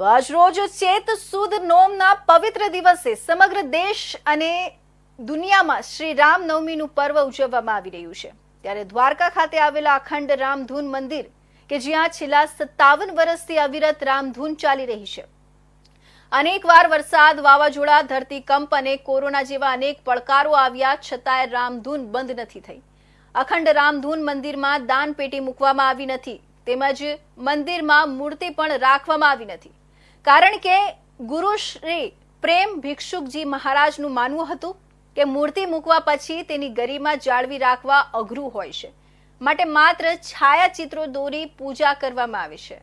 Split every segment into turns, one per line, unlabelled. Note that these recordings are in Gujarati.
તો આજ રોજ ચેત સુદ નોમના પવિત્ર દિવસે સમગ્ર દેશ અને દુનિયામાં શ્રી રામનવમીનું પર્વ ઉજવવામાં આવી રહ્યું છે. ત્યારે દ્વારકા ખાતે આવેલા અખંડ રામધૂન મંદિર, કે જ્યાં છેલ્લા સત્તાવન વર્ષથી અવિરત રામધૂન ચાલી રહી છે. અનેકવાર વરસાદ, વાવાઝોડા, ધરતીકંપ અને કોરોના જેવા અનેક પડકારો આવ્યા, છતાંય રામધૂન બંધ નથી થઈ. અખંડ રામધૂન મંદિરમાં દાન પેટી મૂકવામાં આવી નથી, તેમજ મંદિરમાં મૂર્તિ પણ રાખવામાં આવી નથી. કારણ કે ગુરુ શ્રી પ્રેમ ભિક્ષુકજી મહારાજનું માનવું હતું કે મૂર્તિ મૂકવા પછી તેની ગરિમા જાળવી રાખવા અઘરું હોય છે. માટે માત્ર છાયાચિત્રો દોરી પૂજા કરવામાં આવે છે.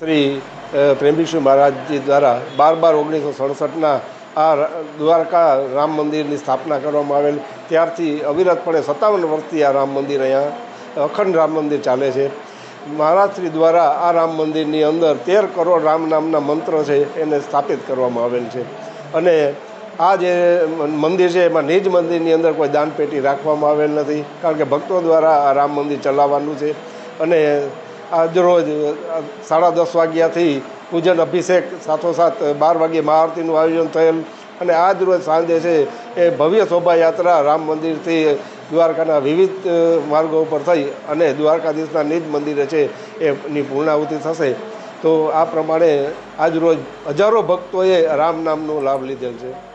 શ્રી પ્રેમ પ્રેમભિક્ષુ મહારાજજી દ્વારા બાર બાર ઓગણીસો સડસઠના આ દ્વારકા રામ મંદિરની સ્થાપના કરવામાં આવેલ. ત્યારથી અવિરતપણે સત્તાવન વર્ષથી આ રામ મંદિર અહીંયા અખંડ રામ મંદિર ચાલે છે. મહારાજશ્રી દ્વારા આ રામ મંદિરની અંદર તેર કરોડ રામ નામના મંત્ર છે એને સ્થાપિત કરવામાં આવેલ છે. અને આ જે મંદિર છે એમાં નિજ મંદિરની અંદર કોઈ દાનપેટી રાખવામાં આવેલ નથી, કારણ કે ભક્તો દ્વારા આ રામ મંદિર ચલાવવાનું છે. અને આજરોજ સાડા દસ વાગ્યાથી પૂજન અભિષેક સાથોસાથ બાર વાગ્યે મહાઆરતીનું આયોજન થયેલ. અને આજ રોજ સાંજે છે એ ભવ્ય શોભાયાત્રા રામ મંદિરથી દ્વારકાના વિવિધ માર્ગો ઉપર થઈ અને દ્વારકાધીશના નિજ મંદિરે છે એની પૂર્ણાહુતિ થશે. તો આ પ્રમાણે આજ રોજ હજારો ભક્તોએ રામ નામનો લાભ લીધેલ છે.